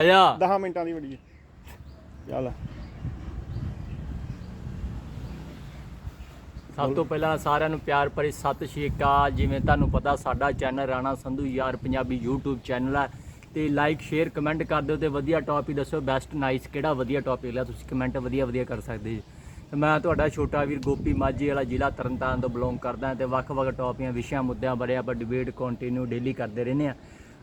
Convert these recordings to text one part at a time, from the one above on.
ਆਇਆ। 10 ਮਿੰਟਾਂ ਦੀ ਵੀਡੀਓ ਚੱਲ। ਸਭ ਤੋਂ ਪਹਿਲਾਂ ਸਾਰਿਆਂ ਨੂੰ ਪਿਆਰ ਭਰੀ ਸਤਿ ਸ਼੍ਰੀ ਅਕਾਲ। ਜਿਵੇਂ ਤੁਹਾਨੂੰ ਪਤਾ ਸਾਡਾ ਚੈਨਲ ਰਾਣਾ ਸੰਧੂ ਯਾਰ ਪੰਜਾਬੀ YouTube ਚੈਨਲ ਹੈ। ਤੇ ਲਾਈਕ ਸ਼ੇਅਰ ਕਮੈਂਟ ਕਰ ਦਿਓ ਤੇ ਵਧੀਆ ਟੌਪਿਕ ਦੱਸੋ ਬੈਸਟ ਨਾਈਸ ਕਿਹੜਾ ਵਧੀਆ ਟੌਪਿਕ ਲਿਆ ਤੁਸੀਂ ਕਮੈਂਟ ਵਧੀਆ ਵਧੀਆ ਕਰ ਸਕਦੇ ਜੀ। ਤੇ ਮੈਂ ਤੁਹਾਡਾ ਛੋਟਾ ਵੀਰ ਗੋਪੀ ਮਾਝੀ ਵਾਲਾ ਜ਼ਿਲ੍ਹਾ ਤਰਨਤਾਰਨ ਤੋਂ ਬਿਲੋਂਗ ਕਰਦਾ ਤੇ ਵੱਖ-ਵੱਖ ਟੌਪੀਆਂ ਵਿਸ਼ਿਆਂ ਮੁੱਦਿਆਂ ਬਾਰੇ ਆਪਾਂ ਡਿਬੇਟ ਕੰਟੀਨਿਊ ਡੇਲੀ ਕਰਦੇ ਰਹਿੰਦੇ ਆ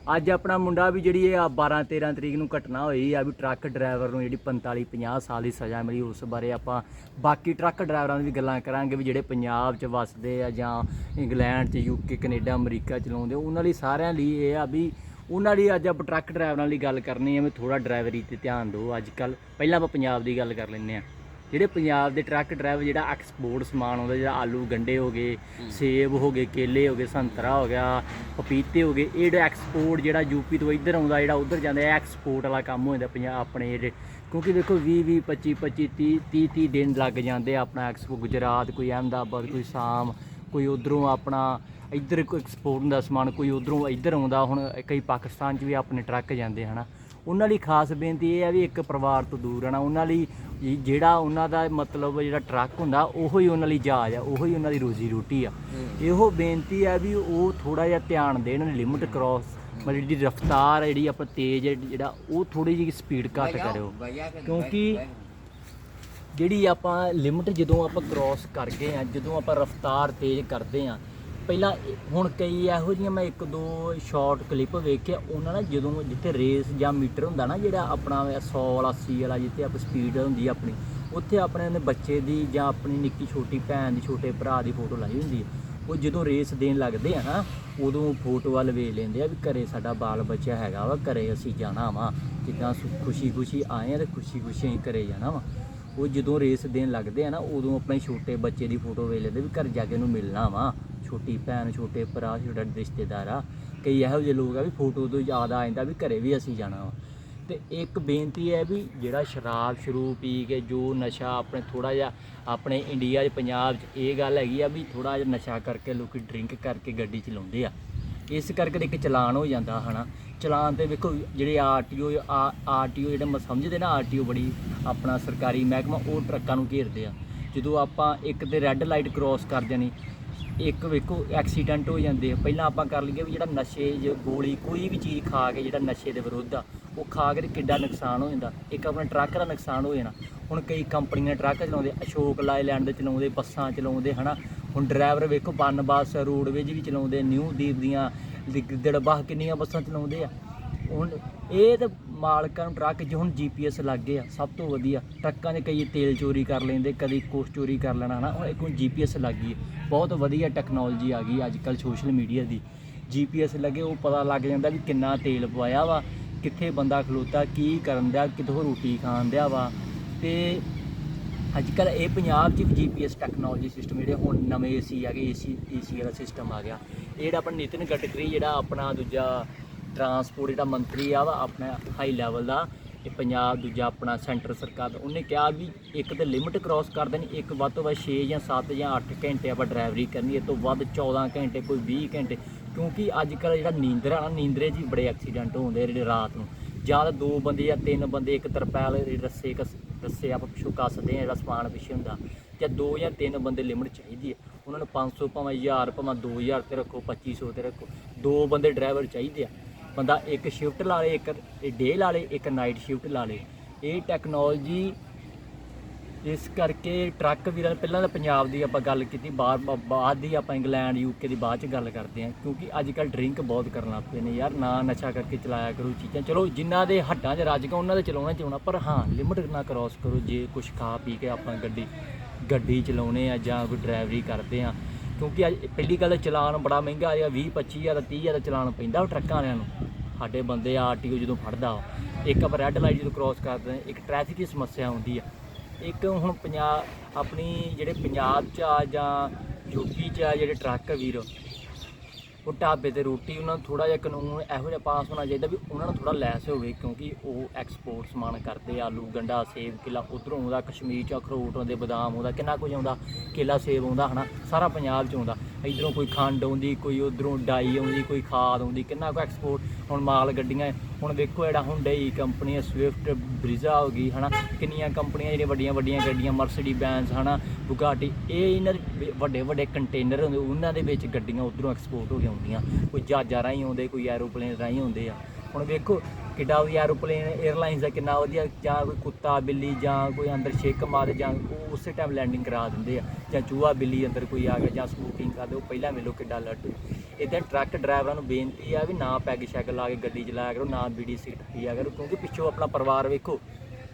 ਅੱਜ ਆਪਣਾ ਮੁੰਡਾ ਵੀ ਜਿਹੜੀ ਇਹ 12 13 ਤਰੀਕ ਨੂੰ ਘਟਨਾ ਹੋਈ ਆ ਵੀ ਟਰੱਕ ਡਰਾਈਵਰ ਨੂੰ ਜਿਹੜੀ 45 50 ਸਾਲ ਦੀ ਸਜ਼ਾ ਮਿਲੀ ਉਸ ਬਾਰੇ ਆਪਾਂ ਬਾਕੀ ਟਰੱਕ ਡਰਾਈਵਰਾਂ ਦੀ ਵੀ ਗੱਲਾਂ ਕਰਾਂਗੇ ਵੀ ਜਿਹੜੇ ਪੰਜਾਬ 'ਚ ਵੱਸਦੇ ਆ ਜਾਂ ਇੰਗਲੈਂਡ 'ਚ ਯੂਕੇ ਕੈਨੇਡਾ, ਅਮਰੀਕਾ ਚਲਾਉਂਦੇ ਉਹਨਾਂ ਲਈ ਸਾਰਿਆਂ ਲਈ ਇਹ ਆ ਵੀ ਉਹਨਾਂ ਲਈ ਅੱਜ ਆਪਾਂ ਟਰੱਕ ਡਰਾਈਵਰਾਂ ਲਈ ਗੱਲ ਕਰਨੀ ਹੈ ਵੀ ਥੋੜਾ ਡਰਾਈਵਰੀ ਤੇ ਧਿਆਨ ਦਿਓ ਅੱਜ ਕੱਲ ਪਹਿਲਾਂ ਆਪਾਂ ਪੰਜਾਬ ਦੀ ਗੱਲ ਕਰ ਲੈਂਦੇ ਆ। ਜਿਹੜੇ ਪੰਜਾਬ ਦੇ ਟਰੱਕ ਡਰਾਈਵਰ ਜਿਹੜਾ ਐਕਸਪੋਰਟ ਸਮਾਨ ਆਉਂਦਾ ਜਿਹੜਾ ਆਲੂ ਗੰਡੇ ਹੋ ਗਏ ਸੇਬ ਹੋ ਗਏ ਕੇਲੇ ਹੋ ਗਏ ਸੰਤਰਾ ਹੋ ਗਿਆ ਪਪੀਤੇ ਹੋ ਗਏ ਇਹ ਜਿਹੜਾ ਐਕਸਪੋਰਟ ਜਿਹੜਾ ਯੂਪੀ ਤੋਂ ਇੱਧਰ ਆਉਂਦਾ ਜਿਹੜਾ ਉੱਧਰ ਜਾਂਦਾ ਇਹ ਐਕਸਪੋਰਟ ਵਾਲਾ ਕੰਮ ਹੋ ਜਾਂਦਾ ਪੰਜਾਬ ਆਪਣੇ ਜਿਹੜੇ ਕਿਉਂਕਿ ਦੇਖੋ 20 20 25 25 30 30 30 ਦਿਨ ਲੱਗ ਜਾਂਦੇ ਆ ਆਪਣਾ ਐਕਸਪੋ ਗੁਜਰਾਤ ਕੋਈ ਅਹਿਮਦਾਬਾਦ ਕੋਈ ਸਾਮ ਕੋਈ ਉਧਰੋਂ ਆਪਣਾ ਇੱਧਰ ਕੋਈ ਐਕਸਪੋਰਟ ਦਾ ਸਮਾਨ ਕੋਈ ਉਧਰੋਂ ਇੱਧਰ ਆਉਂਦਾ ਹੁਣ ਕਈ ਪਾਕਿਸਤਾਨ 'ਚ ਵੀ ਆਪਣੇ ਟਰੱਕ ਜਾਂਦੇ ਹਨਾ। ਉਹਨਾਂ ਲਈ ਖਾਸ ਬੇਨਤੀ ਇਹ ਹੈ ਵੀ ਇੱਕ ਪਰਿਵਾਰ ਤੋਂ ਦੂਰ ਰਹਿਣਾ ਉਹਨਾਂ ਲਈ ਜਿਹੜਾ ਉਹਨਾਂ ਦਾ ਮਤਲਬ ਜਿਹੜਾ ਟਰੱਕ ਹੁੰਦਾ ਉਹੋ ਹੀ ਉਹਨਾਂ ਲਈ ਜਹਾਜ਼ ਆ ਉਹੋ ਹੀ ਉਹਨਾਂ ਦੀ ਰੋਜ਼ੀ ਰੋਟੀ ਆ। ਇਹੋ ਬੇਨਤੀ ਹੈ ਵੀ ਉਹ ਥੋੜਾ ਜਿਹਾ ਧਿਆਨ ਦੇਣ ਲਿਮਟ ਕ੍ਰਾਸ ਮਤਲਬ ਜਿਹੜੀ ਰਫ਼ਤਾਰ ਜਿਹੜੀ ਆਪਾਂ ਤੇਜ਼ ਹੈ ਜਿਹੜਾ ਉਹ ਥੋੜੀ ਜਿਹੀ ਸਪੀਡ ਘੱਟ ਕਰਿਓ। ਕਿਉਂਕਿ ਜਿਹੜੀ ਆਪਾਂ ਲਿਮਟ ਜਦੋਂ ਆਪਾਂ ਕ੍ਰਾਸ ਕਰ ਗਏ ਆ ਜਦੋਂ ਆਪਾਂ ਰਫ਼ਤਾਰ ਤੇਜ਼ ਕਰਦੇ ਆ ਪਹਿਲਾਂ ਹੁਣ ਕਈ ਇਹੋ ਜਿਹੀਆਂ ਮੈਂ ਇੱਕ ਦੋ ਸ਼ਾਰਟ ਕਲਿੱਪ ਵੇਖਿਆ, ਉਹਨਾਂ ਨਾਲ ਜਦੋਂ ਜਿੱਥੇ ਰੇਸ ਜਾਂ ਮੀਟਰ ਹੁੰਦਾ ਨਾ, ਜਿਹੜਾ ਆਪਣਾ 100 ਵਾਲਾ 80 ਵਾਲਾ ਜਿੱਥੇ ਆਪ ਸਪੀਡ ਹੁੰਦੀ ਆਪਣੀ, ਉੱਥੇ ਆਪਣੇ ਉਹਨੇ ਬੱਚੇ ਦੀ ਜਾਂ ਆਪਣੀ ਨਿੱਕੀ ਛੋਟੀ ਭੈਣ ਦੀ, ਛੋਟੇ ਭਰਾ ਦੀ ਫੋਟੋ ਲਾਈ ਹੁੰਦੀ ਹੈ ਉਹ ਜਦੋਂ ਰੇਸ ਦੇਣ ਲੱਗਦੇ ਆ ਨਾ, ਉਦੋਂ ਫੋਟੋ ਵੱਲ ਵੇਖ ਲੈਂਦੇ ਆ ਵੀ ਘਰੇ ਸਾਡਾ ਬਾਲ ਬੱਚਾ ਹੈਗਾ ਵਾ, ਘਰੇ ਅਸੀਂ ਜਾਣਾ ਵਾ ਜਿੱਦਾਂ ਖੁਸ਼ੀ ਖੁਸ਼ੀ ਆਏ ਆ ਤੇ ਖੁਸ਼ੀ ਖੁਸ਼ੀ ਅਸੀਂ ਘਰੇ ਜਾਣਾ ਵਾ। ਉਹ ਜਦੋਂ ਰੇਸ ਦੇਣ ਲੱਗਦੇ ਆ ਨਾ, ਉਦੋਂ ਆਪਣੇ ਛੋਟੇ ਬੱਚੇ ਦੀ ਫੋਟੋ ਵੇਖ ਲੈਂਦੇ ਵੀ ਘਰ ਜਾ ਕੇ ਉਹਨੂੰ ਮਿਲਣਾ ਵਾ। ਛੋਟੀ ਭੈਣ, ਛੋਟੇ ਭਰਾ, ਛੋਟਾ ਰਿਸ਼ਤੇਦਾਰ ਆ, ਕਈ ਇਹੋ ਜਿਹੇ ਲੋਕ ਆ ਵੀ ਫੋਟੋ ਤੋਂ ਯਾਦ ਆ ਜਾਂਦਾ ਵੀ ਘਰੇ ਵੀ ਅਸੀਂ ਜਾਣਾ ਵਾ। ਤੇ ਇੱਕ ਬੇਨਤੀ ਹੈ ਵੀ ਜਿਹੜਾ ਸ਼ਰਾਬ ਸ਼ਰੂ ਪੀ ਕੇ ਜੋ ਨਸ਼ਾ ਆਪਣੇ ਥੋੜਾ ਜਿਹਾ ਆਪਣੇ ਇੰਡੀਆ 'ਚ, ਪੰਜਾਬ 'ਚ ਇਹ ਗੱਲ ਹੈਗੀ ਆ ਵੀ ਥੋੜਾ ਜਿਹਾ ਨਸ਼ਾ ਕਰਕੇ ਲੋਕੀ ਡਰਿੰਕ ਕਰਕੇ ਗੱਡੀ ਚਲਾਉਂਦੇ ਆ। ਇਸ ਕਰਕੇ ਤੇ ਇੱਕ ਚਲਾਨ ਹੋ ਜਾਂਦਾ ਹਨਾ। ਚਲਾਨ ਤੇ ਵੇਖੋ ਜਿਹੜੇ ਆਰਟੀਓ ਆਰਟੀਓ ਜਿਹੜੇ ਮ- ਸਮਝਦੇ ਨਾ ਆਰਟੀਓ ਬੜੀ ਆਪਣਾ ਸਰਕਾਰੀ ਮਹਿਕਮਾ, ਉਹ ਟਰੱਕਾਂ ਨੂੰ ਘੇਰਦੇ ਆ। ਜਦੋਂ ਆਪਾਂ ਇੱਕ ਤੇ ਰੈੱਡ ਲਾਈਟ ਕ੍ਰਾਸ ਕਰ ਜਾਣੀ ਇੱਕ ਵੇਖੋ ਐਕਸੀਡੈਂਟ ਹੋ ਜਾਂਦੇ ਆ। ਪਹਿਲਾਂ ਆਪਾਂ ਕਰ ਲਈਏ ਵੀ ਜਿਹੜਾ ਨਸ਼ੇ ਜ ਗੋਲੀ, ਕੋਈ ਵੀ ਚੀਜ਼ ਖਾ ਕੇ ਜਿਹੜਾ ਨਸ਼ੇ ਦੇ ਵਿਰੁੱਧ ਆ, ਉਹ ਖਾ ਕੇ ਕਿੱਡਾ ਨੁਕਸਾਨ ਹੋ ਜਾਂਦਾ। ਇੱਕ ਆਪਣਾ ਟਰੱਕ ਦਾ ਨੁਕਸਾਨ ਹੋ ਜਾਣਾ। ਹੁਣ ਕਈ ਕੰਪਨੀਆਂ ਟਰੱਕ ਚਲਾਉਂਦੇ, ਅਸ਼ੋਕ ਲਾਈਲੈਂਡ ਦੇ ਚਲਾਉਂਦੇ, ਬੱਸਾਂ ਚਲਾਉਂਦੇ, ਹਨਾ? ਹੁਣ ਡਰਾਈਵਰ ਵੇਖੋ ਬੰਨ ਬੱਸ ਰੋਡਵੇਜ ਵੀ ਚਲਾਉਂਦੇ, ਨਿਊ ਦੀਪ ਦੀਆਂ ਗਿੱਦੜਬਾਹ ਕਿੰਨੀਆਂ ਬੱਸਾਂ ਚਲਾਉਂਦੇ ਆ। ਹੁਣ ਇਹ ਤੇ ਮਾਲਕਾਂ ਨੂੰ ਟਰੱਕ 'ਚ ਹੁਣ ਜੀਪੀਐਸ ਲੱਗ ਗਏ ਆ ਸਭ ਤੋਂ ਵਧੀਆ, ਟਰੱਕਾਂ 'ਚ ਕਈ ਤੇਲ ਚੋਰੀ ਕਰ ਲੈਂਦੇ, ਕਦੀ ਕੁਛ ਚੋਰੀ ਕਰ ਲੈਣਾ, ਹਨਾ? ਹੁਣ ਇੱਕ ਹੁਣ ਜੀਪੀਐਸ ਲੱਗ ਗਈ ਹੈ। ਬਹੁਤ ਵਧੀਆ ਟੈਕਨੋਲੋਜੀ ਆ ਗਈ ਅੱਜ ਕੱਲ ਸੋਸ਼ਲ ਮੀਡੀਆ ਦੀ ਜੀਪੀਐਸ ਲੱਗੇ, ਉਹ ਪਤਾ ਲੱਗ ਜਾਂਦਾ ਵੀ ਕਿੰਨਾ ਤੇਲ ਪਵਾਇਆ ਵਾ, ਕਿੱਥੇ ਬੰਦਾ ਖਲੋਤਾ, ਕੀ ਕਰਨ ਦਿਆ, ਕਿੱਥੋਂ ਰੋਟੀ ਖਾਣ ਦਿਆ ਵਾ। ਤੇ ਅੱਜ ਕੱਲ ਇਹ ਪੰਜਾਬ 'ਚ ਵੀ ਜੀਪੀਐਸ ਟੈਕਨੋਲੋਜੀ ਸਿਸਟਮ ਜਿਹੜੇ ਹੁਣ ਨਵੇਂ ਏਸੀ ਆ ਗਏ ਏਸੀ ਏਸੀ ਵਾਲਾ ਸਿਸਟਮ ਆ ਗਿਆ। ਇਹ ਜਿਹੜਾ ਆਪਣਾ ਨਿਤਿਨ ਗਡਕਰੀ, ਜਿਹੜਾ ਆਪਣਾ ਦੂਜਾ ਟਰਾਂਸਪੋਰਟ ਜਿਹੜਾ ਮੰਤਰੀ ਆ ਵਾ, ਆਪਣਾ ਹਾਈ ਲੈਵਲ ਦਾ, ਇਹ ਪੰਜਾਬ ਦੂਜਾ ਆਪਣਾ ਸੈਂਟਰ ਸਰਕਾਰ ਦਾ। ਉਹਨੇ ਕਿਹਾ ਵੀ ਇੱਕ ਤੇ ਲਿਮਿਟ ਕ੍ਰਾਸ ਕਰ ਦੇਣੀ, ਇੱਕ ਵੱਧ ਤੋਂ ਵੱਧ 6 ਜਾਂ 7 ਜਾਂ 8 ਘੰਟੇ ਆਪਾਂ ਡਰਾਈਵਰੀ ਕਰਨੀ, ਇਹ ਤੋਂ ਵੱਧ 14 ਘੰਟੇ ਕੋਈ 20 ਘੰਟੇ। ਕਿਉਂਕਿ ਅੱਜ ਕੱਲ ਜਿਹੜਾ ਨੀਂਦਰ ਆ ਨਾ ਨੀਂਦਰੇ 'ਚ ਵੀ ਬੜੇ ਐਕਸੀਡੈਂਟ ਹੁੰਦੇ ਆ ਜਿਹੜੇ ਰਾਤ ਨੂੰ। ਜਾਂ ਤਾਂ ਦੋ ਬੰਦੇ ਜਾਂ ਤਿੰਨ ਬੰਦੇ, ਇੱਕ ਤਰਪੈਲ ਰੱਸੇ ਕਸ, ਰੱਸੇ ਆਪਾਂ ਪਿੱਛੋਂ ਕੱਸਦੇ ਆ ਜਿਹੜਾ ਸਮਾਨ ਪਿੱਛੇ ਹੁੰਦਾ। ਜਾਂ ਦੋ ਜਾਂ ਤਿੰਨ ਬੰਦੇ ਲਿਮਟ ਚਾਹੀਦੀ ਹੈ ਉਹਨਾਂ ਨੂੰ 500 ਭਾਵੇਂ 1000 ਭਾਵੇਂ 2000 ਤੇ ਰੱਖੋ 2500 ਤੇ ਰੱਖੋ। ਦੋ ਬੰਦੇ ਡਰਾਈਵਰ ਚਾਹੀਦੇ ਆ। ਬੰਦਾ ਇੱਕ ਸ਼ਿਫਟ ਲਾ ਲੇ, ਇੱਕ ਡੇ ਲਾ ਲੇ, ਇੱਕ ਨਾਈਟ ਸ਼ਿਫਟ ਲਾ ਲੇ। ਇਹ ਟੈਕਨੋਲੋਜੀ ਇਸ ਕਰਕੇ ਟਰੱਕ ਵੀਰਾਂ ਪਹਿਲਾਂ ਤਾਂ ਪੰਜਾਬ ਦੀ ਆਪਾਂ ਗੱਲ ਕੀਤੀ, ਬਾਹਰ ਬਾ- ਬਾਅਦ ਦੀ ਆਪਾਂ ਇੰਗਲੈਂਡ ਯੂਕੇ ਦੀ ਬਾਅਦ ਚ ਗੱਲ ਕਰਦੇ ਹਾਂ, ਕਿਉਂਕਿ ਅੱਜ ਕੱਲ ਡਰਿੰਕ ਬਹੁਤ ਕਰਨ ਲੱਗ ਪਏ ਨੇ ਯਾਰ, ਨਾ ਨਸ਼ਾ ਕਰਕੇ ਚਲਾਇਆ ਕਰੋ ਚੀਜ਼ਾਂ। ਚਲੋ ਜਿਨ੍ਹਾਂ ਦੇ ਹੱਡਾਂ 'ਚ ਰੱਜ ਕੇ ਉਹਨਾਂ ਦੇ ਚਲਾਉਣਾ ਚਾਹੁੰਦਾ ਪਰ ਹਾਂ ਲਿਮਟ ਨਾ ਕ੍ਰਾਸ ਕਰੋ, ਜੇ ਕੁਝ ਖਾ ਪੀ ਕੇ ਆਪਾਂ ਗੱਡੀ ਗੱਡੀ ਚਲਾਉਣੇ ਆ ਜਾਂ ਕੋਈ ਡਰਾਈਵਰੀ ਕਰਦੇ ਆ, ਕਿਉਂਕਿ ਅੱਜ ਪਹਿਲੀ ਗੱਲ ਤਾਂ ਚਲਾਨ ਬੜਾ ਮਹਿੰਗਾ ਆ 20 25000 ਦਾ 30000 ਦਾ ਚਲਾਨ ਪੈਂਦਾ ਉਹ ਟਰੱਕਾਂ ਵਾਲਿਆਂ ਨੂੰ। ਸਾਡੇ ਬੰਦੇ ਆਰਟੀਓ ਜਦੋਂ ਫੜਦਾ ਵਾ। ਇੱਕ ਆਪਾਂ ਰੈੱਡ ਲਾਈਟ ਜਦੋਂ ਕ੍ਰਾਸ ਕਰਦੇ ਆ ਇੱਕ ਟ੍ਰੈਫਿਕ ਦੀ ਸਮੱਸਿਆ ਆਉਂਦੀ ਆ ਇੱਕ ਹੁਣ ਪੰਜਾਬ ਆਪਣੀ ਜਿਹੜੇ ਪੰਜਾਬ 'ਚ ਆ ਜਾਂ ਯੂਪੀ 'ਚ ਆ ਜਿਹੜੇ ਟਰੱਕ ਵੀਰ, ਉਹ ਢਾਬੇ ਤੇ ਰੋਟੀ ਉਹਨਾਂ ਨੂੰ ਥੋੜਾ ਜਿਹਾ ਕਾਨੂੰਨ ਇਹੋ ਜਿਹਾ ਪਾਸ ਹੋਣਾ ਚਾਹੀਦਾ ਵੀ ਉਹਨਾਂ ਨੂੰ ਥੋੜਾ ਲੈਸ ਹੋਵੇ ਕਿਉਂਕਿ ਉਹ ਐਕਸਪੋਰਟ ਸਮਾਨ ਕਰਦੇ ਆਲੂ, ਗੰਡਾ, ਸੇਬ, ਕਿਲਾ ਉਧਰੋਂ ਆਉਂਦਾ, ਕਸ਼ਮੀਰ ਚ ਅਖਰੋਟ ਆਉਂਦੇ, ਬਦਾਮ ਆਉਂਦਾ, ਕਿੰਨਾ ਕੁਝ ਆਉਂਦਾ, ਕਿਲਾ, ਸੇਬ ਆਉਂਦਾ ਹਨਾ, ਸਾਰਾ ਪੰਜਾਬ ਚ ਆਉਂਦਾ ਇਧਰੋਂ ਕੋਈ ਖੰਡ ਆਉਂਦੀ, ਕੋਈ ਉਧਰੋਂ ਡਾਈ ਆਉਂਦੀ, ਕੋਈ ਖਾਦ ਆਉਂਦੀ, ਕਿੰਨਾ ਕੁ ਐਕਸਪੋਰਟ ਹੁਣ ਮਾਲ ਗੱਡੀਆਂ, ਹੁਣ ਵੇਖੋ ਜਿਹੜਾ ਹੁੰਡਈ ਕੰਪਨੀ ਹੈ ਸਵਿਫਟ ਬ੍ਰਿਜ਼ਾ ਹੋ ਗਈ, ਹਨਾ? ਕਿੰਨੀਆਂ ਕੰਪਨੀਆਂ ਜਿਹੜੀਆਂ ਵੱਡੀਆਂ ਵੱਡੀਆਂ ਗੱਡੀਆਂ ਮਰਸੀਡੀ ਬੈਂਜ਼ ਹਨਾ? ਬੁਗਾਟੀ ਇਹ ਇਹਨਾਂ ਦੇ ਵੱਡੇ ਵੱਡੇ ਕੰਟੇਨਰ ਹੁੰਦੇ, ਉਹਨਾਂ ਦੇ ਵਿੱਚ ਗੱਡੀਆਂ ਉਧਰੋਂ ਐਕਸਪੋਰਟ ਹੋ ਕੇ ਆਉਂਦੀਆਂ। ਕੋਈ ਜਹਾਜ਼ਾਂ ਰਾਹੀਂ ਆਉਂਦੇ, ਕੋਈ ਐਰੋਪਲੇਨ ਰਾਹੀਂ ਆਉਂਦੇ ਆ। ਹੁਣ ਵੇਖੋ, ਕਿੱਡਾ ਵਧੀਆ ਐਰੋਪਲੇਨ 에ਅਰਲਾਈਨਸ ਦਾ ਕਿੰਨਾ ਵਧੀਆ, ਜਾਂ ਕੋਈ ਕੁੱਤਾ ਬਿੱਲੀ, ਜਾਂ ਕੋਈ ਅੰਦਰ ਛਿੱਕ ਮਾਰ, ਜਾਂ ਉਹ ਉਸੇ ਟਾਈਮ ਲੈਂਡਿੰਗ ਕਰਾ ਦਿੰਦੇ ਆ। ਜਾਂ ਚੂਹਾ ਬਿੱਲੀ ਅੰਦਰ ਕੋਈ ਆ ਗਿਆ, ਜਾਂ ਸਮੋਕਿੰਗ ਕਰਦੇ ਉਹ ਪਹਿਲਾਂ ਵੇਲੋ ਕਿੱਡਾ ਅਲਰਟ ਇਦਾਂ ਟਰੱਕ ਡਰਾਈਵਰਾਂ ਨੂੰ ਬੇਨਤੀ ਆ ਵੀ ਨਾ ਪੈਗ ਸ਼ੈਗ ਲਾ ਕੇ ਗੱਡੀ ਚਲਾਇਆ ਕਰੋ, ਨਾ ਬੀੜੀ ਸਿਗਰਟ ਪੀਆ ਕਰੋ, ਕਿਉਂਕਿ ਪਿੱਛੋਂ ਆਪਣਾ ਪਰਿਵਾਰ ਵੇਖੋ,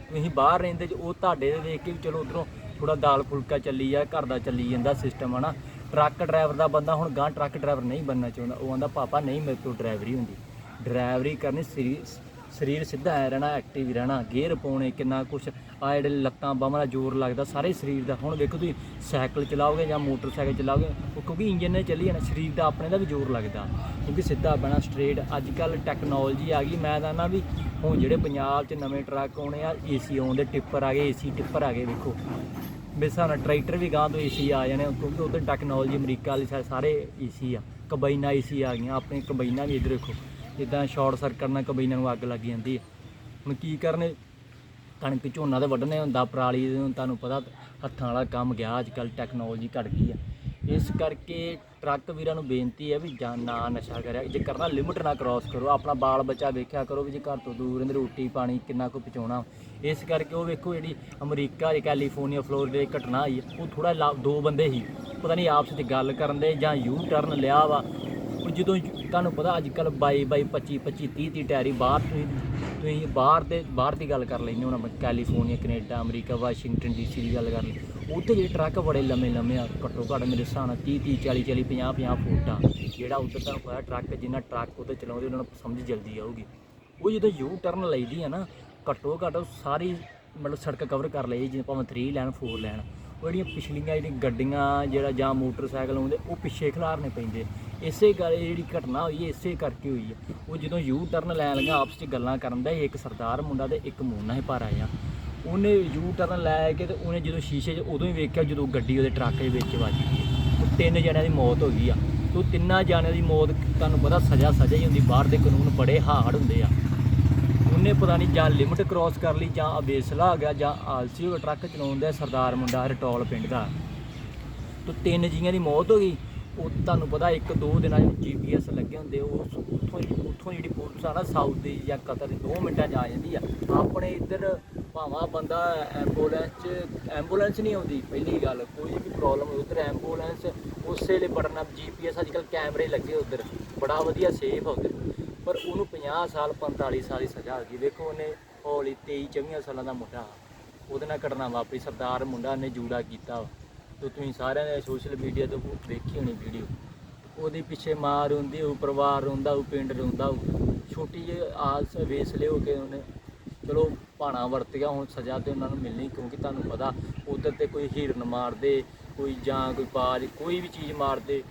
ਤੁਸੀਂ ਬਾਹਰ ਰਹਿੰਦੇ ਜੇ ਉਹ ਤੁਹਾਡੇ ਦੇ ਦੇਖ ਕੇ ਵੀ ਚਲੋ ਉਧਰੋਂ ਥੋੜਾ ਦਾਲ ਫੁਲਕਾ ਚੱਲੀ ਆ ਘਰ ਦਾ ਚੱਲੀ ਜਾਂਦਾ ਸਿਸਟਮ ਹਨਾ। ਟਰੱਕ ਡਰਾਈਵਰ ਦਾ ਬੰਦਾ ਹੁਣ ਗਾਂ ਟਰੱਕ ਡਰਾਈਵਰ ਨਹੀਂ ਬਣਨਾ ਚਾਹੁੰਦਾ, ਉਹ ਆਂਦਾ, ਪਾਪਾ, ਨਹੀਂ ਮੇਰੇ ਤੋਂ ਡਰਾਈਵਰੀ ਹੁੰਦੀ। ਡਰਾਈਵਰੀ ਕਰਨੀ ਸਰੀਰ ਸਰੀਰ ਸਿੱਧਾ ਐ ਰਹਿਣਾ ਐਕਟਿਵ ਰਹਿਣਾ ਗੇਅਰ ਪਾਉਣੇ ਕਿੰਨਾ ਕੁਛ ਆ ਜਿਹੜੇ ਲੱਤਾਂ ਬਾਹਾਂ ਦਾ ਜ਼ੋਰ ਲੱਗਦਾ, ਸਾਰੇ ਸਰੀਰ ਦਾ। ਹੁਣ ਵੇਖੋ ਤੁਸੀਂ ਸਾਈਕਲ ਚਲਾਓਗੇ ਜਾਂ ਮੋਟਰਸਾਈਕਲ ਚਲਾਓਗੇ, ਉਹ ਕਿਉਂਕਿ ਇੰਜਨ ਨੇ ਚੱਲੀ ਜਾਣਾ, ਸਰੀਰ ਦਾ ਆਪਣੇ ਦਾ ਵੀ ਜ਼ੋਰ ਲੱਗਦਾ। ਕਿਉਂਕਿ ਸਿੱਧਾ ਬਣਾ ਸਟ੍ਰੇਟ ਅੱਜ ਕੱਲ ਟੈਕਨੋਲੋਜੀ ਆ ਗਈ। ਮੈਂ ਤਾਂ ਨਾ ਵੀ ਹੁਣ ਜਿਹੜੇ ਪੰਜਾਬ 'ਚ ਨਵੇਂ ਟਰੱਕ ਆਉਣੇ ਆ ਏਸੀ ਆਉਂਦੇ ਟਿੱਪਰ ਆ ਗਏ ਏਸੀ ਟਿੱਪਰ ਆ ਗਏ, ਵੇਖੋ। ਮੇਰੇ ਹਿਸਾਬ ਟਰੈਕਟਰ ਵੀ ਗਾਂ ਤੋਂ ਏਸੀ ਆ ਜਾਣੇ ਕਿਉਂਕਿ ਉਧਰ ਟੈਕਨੋਲੋਜੀ ਅਮਰੀਕਾ ਵਾਲੀ side ਸਾਰੇ ਏਸੀ ਆ। ਕੰਬਾਈਨਾਂ ਏਸੀ ਆ ਗਈਆਂ, ਆਪਣੇ ਕੰਬਾਈਨਾਂ ਵੀ ਇੱਧਰ ਵੇਖੋ। ਜਿੱਦਾਂ ਸ਼ਾਰਟ ਸਰਕਟ ਨਾਲ ਕੰਬਾਈਨਾਂ ਨੂੰ ਅੱਗ ਲੱਗ ਜਾਂਦੀ ਹੈ ਹੁਣ ਕੀ ਕਰਨੇ? ਕਣਕ ਝੋਨਾ ਤੇ ਵੱਢਣੇ ਹੁੰਦਾ ਪਰਾਲੀ ਦੇ ਤੁਹਾਨੂੰ ਪਤਾ ਹੱਥਾਂ ਵਾਲਾ ਕੰਮ ਗਿਆ ਅੱਜ ਕੱਲ ਟੈਕਨੋਲੋਜੀ ਘਟ ਗਈ ਆ। ਇਸ ਕਰਕੇ ਟਰੱਕ ਵੀਰਾਂ ਨੂੰ ਬੇਨਤੀ ਹੈ ਵੀ ਜਾਂ ਨਾ ਨਸ਼ਾ ਕਰਿਆ ਜੇ ਕਰਨਾ ਲਿਮਟ ਨਾ ਕ੍ਰਾਸ ਕਰੋ ਆਪਣਾ ਬਾਲ ਬੱਚਾ ਵੇਖਿਆ ਕਰੋ ਵੀ ਜੇ ਘਰ ਤੋਂ ਦੂਰ ਰਹਿੰਦੇ ਰੋਟੀ ਪਾਣੀ ਕਿੰਨਾ ਕੁ ਪਹੁੰਚਾਉਣਾ। ਇਸ ਕਰਕੇ ਉਹ ਵੇਖੋ ਜਿਹੜੀ ਅਮਰੀਕਾ ਜਾਂ ਕੈਲੀਫੋਰਨੀਆ ਫਲੋਰੀਡਾ ਦੀ ਘਟਨਾ ਆਈ ਹੈ, ਉਹ ਥੋੜਾ ਦੋ ਬੰਦੇ ਹੀ ਪਤਾ ਨਹੀਂ ਆਪਸ ਵਿੱਚ ਗੱਲ ਕਰਨ ਦੇ ਜਾਂ ਯੂ ਟਰਨ ਲਿਆ ਵਾ ਜਦੋਂ ਤੁਹਾਨੂੰ ਪਤਾ ਅੱਜ ਕੱਲ 22 22 25 25 30 30 ਟਾਇਰੀ ਬਾਹਰ ਤੁਸੀਂ ਤੁਸੀਂ ਬਾਹਰ ਦੇ, ਬਾਹਰ ਦੀ ਗੱਲ ਕਰ ਲੈਂਦੇ ਹੁਣ California Canada America Washington DC ਦੀ ਗੱਲ ਕਰ ਲਈ ਉੱਥੇ ਜਿਹੜੇ ਟਰੱਕ ਬੜੇ ਲੰਮੇ ਲੰਮੇ ਆ, ਘੱਟੋ ਘੱਟ ਮੇਰੇ ਹਿਸਾਬ ਨਾਲ 30 30 40 40 50 50 ਫੁੱਟ। ਆ ਜਿਹੜਾ ਉੱਧਰ ਤੁਹਾਨੂੰ ਪਤਾ ਟਰੱਕ, ਜਿੰਨਾ ਟਰੱਕ ਉੱਧਰ ਚਲਾਉਂਦੇ, ਉਹਨਾਂ ਨੂੰ ਸਮਝ ਜਲਦੀ ਆਊਗੀ। ਉਹ ਜਦੋਂ ਯੂ ਟਰਨ ਲਈਦੀ ਆ ਨਾ, ਘੱਟੋ ਘੱਟ ਉਹ ਸਾਰੀ ਮਤਲਬ ਸੜਕ ਕਵਰ ਕਰ ਲਈ, ਜਿਵੇਂ ਭਾਵੇਂ 3 ਲੈਣ 4 ਲੈਣ। ਉਹ ਜਿਹੜੀਆਂ ਪਿਛਲੀਆਂ ਜਿਹੜੀਆਂ ਗੱਡੀਆਂ, ਜਿਹੜਾ ਜਾਂ ਮੋਟਰਸਾਈਕਲ ਆਉਂਦੇ, ਉਹ ਪਿੱਛੇ ਖਿਲਾਰਨੇ ਪੈਂਦੇ। ਇਸੇ ਗੱਲ ਜਿਹੜੀ ਘਟਨਾ ਹੋਈ ਹੈ, ਇਸੇ ਕਰਕੇ ਹੋਈ ਹੈ। ਉਹ ਜਦੋਂ ਯੂ ਟਰਨ ਲੈਣ ਲੱਗਾ, ਆਪਸ 'ਚ ਗੱਲਾਂ ਕਰਨ ਦਾ, ਇੱਕ ਸਰਦਾਰ ਮੁੰਡਾ ਤੇ ਇੱਕ ਮੋਨਾ ਹੀ ਪਰ ਆਇਆ ਉਹਨੇ ਯੂ ਟਰਨ ਲੈ ਕੇ ਤੇ ਉਹਨੇ ਜਦੋਂ ਸ਼ੀਸ਼ੇ 'ਚ ਉਦੋਂ ਹੀ ਵੇਖਿਆ ਜਦੋਂ ਗੱਡੀ ਉਹਦੇ ਟਰੱਕ ਦੇ ਵਿੱਚ ਵੱਜ ਗਈ ਉਹ ਤਿੰਨ ਜਣਿਆਂ ਦੀ ਮੌਤ ਹੋ ਗਈ ਆ। ਤੇ ਤਿੰਨਾਂ ਜਣਿਆਂ ਦੀ ਮੌਤ, ਤੁਹਾਨੂੰ ਪਤਾ ਸਜ਼ਾ ਸਜ਼ਾ ਹੀ ਹੁੰਦੀ। ਬਾਹਰ ਦੇ ਕਾਨੂੰਨ ਬੜੇ ਹਾਰਡ ਹੁੰਦੇ ਆ। ਉਹਨੇ ਪਤਾ ਨਹੀਂ ਜਾਂ ਲਿਮਟ ਕ੍ਰਾਸ ਕਰ ਲਈ ਜਾਂ ਅਬੇਸਲਾ ਆ ਗਿਆ ਜਾਂ ਆਲਸੀ ਹੋ ਟਰੱਕ ਚਲਾਉਂਦਾ ਸਰਦਾਰ ਮੁੰਡਾ ਰਟੌਲ ਪਿੰਡ ਦਾ। ਤੋਂ ਤਿੰਨ ਜੀਆਂ ਦੀ ਮੌਤ ਹੋ ਗਈ। ਉਹ ਤੁਹਾਨੂੰ ਪਤਾ ਇੱਕ ਦੋ ਦਿਨਾਂ ਵਿੱਚ ਜੀਪੀਐਸ ਲੱਗੇ ਹੁੰਦੇ, ਉਹ ਉੱਥੋਂ ਉੱਥੋਂ ਜਿਹੜੀ ਪੁਲਿਸ ਆ ਨਾ ਸਾਊਥ ਦੀ ਜਾਂ ਕਤਰ ਦੀ 2 ਮਿੰਟਾਂ 'ਚ ਆ ਜਾਂਦੀ ਆ। ਆਪਣੇ ਇੱਧਰ ਭਾਵਾਂ ਬੰਦਾ ਐਂਬੂਲੈਂਸ 'ਚ ਐਂਬੂਲੈਂਸ ਨਹੀਂ ਆਉਂਦੀ, ਪਹਿਲੀ ਗੱਲ, ਕੋਈ ਵੀ ਪ੍ਰੋਬਲਮ ਉੱਧਰ ਐਂਬੂਲੈਂਸ ਉਸੇ ਲਈ ਬੜਨਾ ਜੀਪੀਐਸ ਅੱਜ ਕੱਲ ਕੈਮਰੇ ਲੱਗੇ ਉੱਧਰ, ਬੜਾ ਵਧੀਆ ਸੇਫ ਆ ਉੱਧਰ। ਪਰ ਉਹਨੂੰ 50 ਸਾਲ 45 ਸਾਲ ਦੀ ਸਜ਼ਾ ਆ ਗਈ। ਵੇਖੋ ਉਹਨੇ ਹੌਲੀ 23 24 ਸਾਲਾਂ ਦਾ ਮੁੰਡਾ, ਉਹਦੇ ਨਾਲ ਘਟਨਾ ਵਾਪਰੀ, ਸਰਦਾਰ ਮੁੰਡਾ ਨੇ ਜੂੜਾ ਕੀਤਾ। ਤੇ ਤੁਸੀਂ ਸਾਰਿਆਂ ਨੇ ਸੋਸ਼ਲ ਮੀਡੀਆ ਤੋਂ ਦੇਖੀ ਹੋਣੀ ਵੀਡੀਓ। ਉਹਦੇ ਪਿੱਛੇ ਮਾਂ ਰੋਂਦੀ ਉਹ ਪਰਿਵਾਰ ਰੋਂਦਾ ਉਹ ਪਿੰਡ ਰੋਂਦਾ ਉਹ ਛੋਟੀ ਜਿਹੀ ਆਸ ਵੇਸਲੇ ਹੋ ਕੇ ਉਹਨੇ ਚਲੋ ਭਾਣਾ ਵਰਤ ਗਿਆ ਹੁਣ ਸਜ਼ਾ ਤੇ ਉਹਨਾਂ ਨੂੰ ਮਿਲਣੀ, ਕਿਉਂਕਿ ਤੁਹਾਨੂੰ ਪਤਾ ਉਧਰ ਤੇ ਕੋਈ ਹਿਰਨ ਮਾਰਦੇ, ਕੋਈ ਜਾਂ ਕੋਈ ਪਾਜ ਕੋਈ ਵੀ ਚੀਜ਼ ਮਾਰਦੇ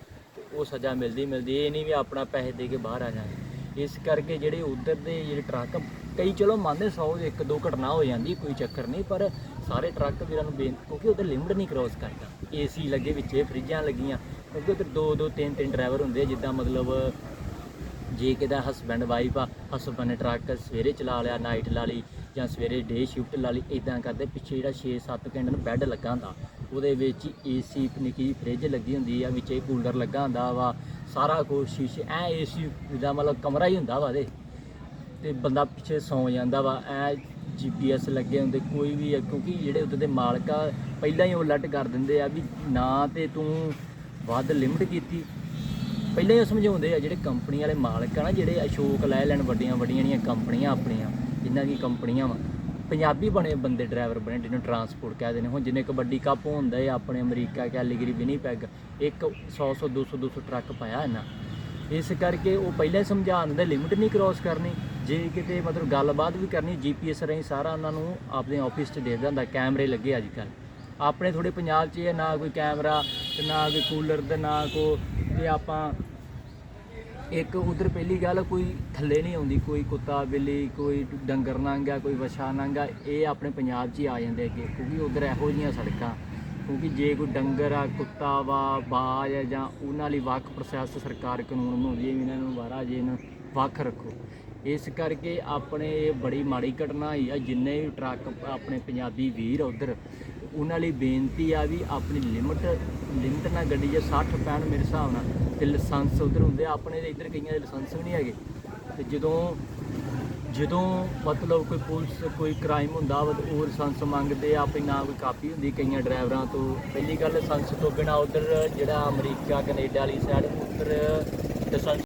ਉਹ ਸਜ਼ਾ ਮਿਲਦੀ ਮਿਲਦੀ। ਇਹ ਨਹੀਂ ਵੀ ਆਪਣਾ ਪੈਸੇ ਦੇ ਕੇ ਬਾਹਰ ਆ ਜਾਣਾ ਇਸ ਕਰਕੇ ਜਿਹੜੇ ਉਧਰ ਦੇ ਜਿਹੜੇ ਟਰੱਕ, ਕਈ ਚਲੋ ਮੰਨਦੇ 100 ਇੱਕ ਦੋ ਘਟਨਾ ਹੋ ਜਾਂਦੀ, ਕੋਈ ਚੱਕਰ ਨਹੀਂ, ਪਰ ਸਾਰੇ ਟਰੱਕ ਵੀਰਾਂ ਨੂੰ ਬੇਨਤੀ ਕਿਉਂਕਿ ਉਧਰ ਲਿਮਟ ਨਹੀਂ ਕ੍ਰੋਸ ਕਰਦਾ। ਏਸੀ ਲੱਗੇ ਵਿੱਚੇ, ਫਰਿੱਜਾਂ ਲੱਗੀਆਂ। ਕਿਉਂਕਿ ਉਧਰ ਦੋ ਦੋ, ਤਿੰਨ ਤਿੰਨ ਡਰਾਈਵਰ ਹੁੰਦੇ ਆ, ਜਿੱਦਾਂ ਮਤਲਬ ਜੇ ਕਿਦਾ ਹਸਬੈਂਡ ਵਾਈਫ ਆ ਹਸਬੈਂਡ ਨੇ ਟਰੱਕ ਸਵੇਰੇ ਚਲਾ ਲਿਆ ਨਾਈਟ ਲਾ ਲਈ, ਜਾਂ ਸਵੇਰੇ ਡੇ ਸ਼ਿਫਟ ਲਾ ਲਈ ਇਦਾਂ ਕਰਦੇ, ਪਿੱਛੇ ਜਿਹੜਾ 6-7 ਘੰਟੇ ਨੂੰ ਬੈੱਡ ਲੱਗਾ ਹੁੰਦਾ। ਉਹਦੇ ਵਿੱਚ ਏਸੀ, ਨਿੱਕੀ ਜਿਹੀ ਫ੍ਰਿਜ ਲੱਗੀ ਹੁੰਦੀ ਆ, ਵਿੱਚੇ ਕੂਲਰ ਲੱਗਾ ਹੁੰਦਾ ਵਾ, ਸਾਰਾ ਕੁਝ ਸ਼ੀਸ਼ੇ, ਐ ਏਸੀ ਦਾ ਮਤਲਬ ਕਮਰਾ ਹੀ ਹੁੰਦਾ ਵਾ ਉਹਦੇ। ਤੇ ਬੰਦਾ ਪਿੱਛੇ ਸੌਂ ਜਾਂਦਾ ਵਾ, ਐ ਜੀਪੀਐਸ ਲੱਗੇ ਹੁੰਦੇ ਕੋਈ ਵੀ ਆ, ਕਿਉਂਕਿ ਜਿਹੜੇ ਉੱਤੇ ਦੇ ਮਾਲਕ ਆ ਪਹਿਲਾਂ ਹੀ ਉਹ ਅਲਰਟ ਕਰ ਦਿੰਦੇ ਆ ਵੀ ਨਾ ਤੇ ਤੂੰ ਵੱਧ ਲਿਮਟ ਕੀਤੀ। ਪਹਿਲਾਂ ਹੀ ਉਹ ਸਮਝਾਉਂਦੇ ਆ ਜਿਹੜੇ ਕੰਪਨੀ ਵਾਲੇ ਮਾਲਕ ਆ ਨਾ ਜਿਹੜੇ ਅਸ਼ੋਕ ਲੈ ਲੈਣ ਵੱਡੀਆਂ ਵੱਡੀਆਂ ਜਿਹੜੀਆਂ ਕੰਪਨੀਆਂ ਆਪਣੀਆਂ ਜਿਨ੍ਹਾਂ ਦੀ ਕੰਪਨੀਆਂ ਵਾ ਪੰਜਾਬੀ ਬਣੇ ਬੰਦੇ ਡਰਾਈਵਰ ਬਣੇ ਜਿਹਨੂੰ ਟਰਾਂਸਪੋਰਟ ਕਹਿੰਦੇ ਨੇ ਹੁਣ ਜਿੰਨੇ ਕਬੱਡੀ ਕੱਪ ਹੁੰਦਾ ਹੈ ਆਪਣੇ ਅਮਰੀਕਾ ਕੈਲੀਗਰੀ ਵਿਨੀਪੈਗ ਇੱਕ 100 100 200 200 ਟਰੱਕ ਪਾਇਆ ਇਹਨਾਂ। ਇਸ ਕਰਕੇ ਉਹ ਪਹਿਲਾਂ ਹੀ ਸਮਝਾ ਦਿੰਦੇ ਲਿਮਟ ਨਹੀਂ ਕ੍ਰਾਸ ਕਰਨੀ। ਜੇ ਕਿਤੇ ਮਤਲਬ ਗੱਲਬਾਤ ਵੀ ਕਰਨੀ ਜੀਪੀਐਸ ਰਾਹੀਂ ਸਾਰਾ ਉਹਨਾਂ ਨੂੰ ਆਪਣੇ ਆਫਿਸ 'ਚ ਦੇ ਦਿੰਦਾ ਕੈਮਰੇ ਲੱਗੇ ਅੱਜ ਕੱਲ੍ਹ ਆਪਣੇ ਥੋੜੇ ਪੰਜਾਬ 'ਚ ਇਹ ਨਾ ਕੋਈ ਕੈਮਰਾ ਤੇ ਨਾ ਕੋਈ ਕੂਲਰ ਤੇ ਨਾ ਕੋ ਤੇ ਆਪਾਂ ਇੱਕ ਉਧਰ ਪਹਿਲੀ ਗੱਲ ਕੋਈ ਥੱਲੇ ਨਹੀਂ ਆਉਂਦੀ, ਕੋਈ ਕੁੱਤਾ, ਬਿੱਲੀ, ਕੋਈ ਡੰਗਰ ਨੰਗਾ, ਕੋਈ ਵਛਾ ਨੰਗਾ, ਇਹ ਆਪਣੇ ਪੰਜਾਬ 'ਚ ਹੀ ਆ ਜਾਂਦੇ ਅੱਗੇ, ਕਿਉਂਕਿ ਉਧਰ ਇਹੋ ਜਿਹੀਆਂ ਸੜਕਾਂ, ਕਿਉਂਕਿ ਜੇ ਕੋਈ ਡੰਗਰ ਆ, ਕੁੱਤਾ ਵਾ, ਬਾਜ ਆ ਜਾਂ ਉਹਨਾਂ ਲਈ ਵੱਖ ਪ੍ਰੋਸੈਸ ਸਰਕਾਰ ਕਾਨੂੰਨ ਬਣਾਉਂਦੀ ਹੈ, ਵੀ ਇਹਨਾਂ ਨੂੰ ਬਾਹਰਾ ਜੇ ਇਹਨਾਂ ਨੂੰ, ਵੱਖ ਰੱਖੋ। ਇਸ ਕਰਕੇ ਆਪਣੇ ਇਹ ਬੜੀ ਮਾੜੀ ਘਟਨਾ ਹੋਈ ਆ, ਜਿੰਨੇ ਵੀ ਟਰੱਕ ਆਪਣੇ ਪੰਜਾਬੀ ਵੀਰ ਉਧਰ, ਉਹਨਾਂ ਲਈ ਬੇਨਤੀ ਆ ਵੀ ਆਪਣੀ ਲਿਮਟ ਲਿਮਟ ਨਾਲ ਗੱਡੀ ਜੇ 60 65 ਮੇਰੇ ਹਿਸਾਬ ਨਾਲ, ਤੇ ਲਾਇਸੈਂਸ ਉਧਰ ਹੁੰਦੇ ਆਪਣੇ ਦੇ ਇੱਧਰ ਕਈਆਂ ਦੇ ਲਾਇਸੈਂਸ ਵੀ ਨਹੀਂ ਹੈਗੇ। ਤੇ ਜਦੋਂ ਜਦੋਂ ਮਤਲਬ ਕੋਈ ਪੁਲਿਸ, ਕੋਈ ਕ੍ਰਾਈਮ ਹੁੰਦਾ ਵਾ ਉਹ ਲਾਇਸੈਂਸ ਮੰਗਦੇ ਆ, ਆਪਣੀ ਨਾ ਕੋਈ ਕਾਪੀ ਹੁੰਦੀ ਕਈਆਂ ਡਰਾਈਵਰਾਂ ਤੋਂ, ਪਹਿਲੀ ਗੱਲ ਲਾਇਸੈਂਸ ਤੋਂ ਬਿਨਾ ਉਧਰ ਜਿਹੜਾ ਅਮਰੀਕਾ, ਕੈਨੇਡਾ ਵਾਲੀ ਸਾਈਡ ਉੱਧਰ ਲਾਇਸੈਂਸ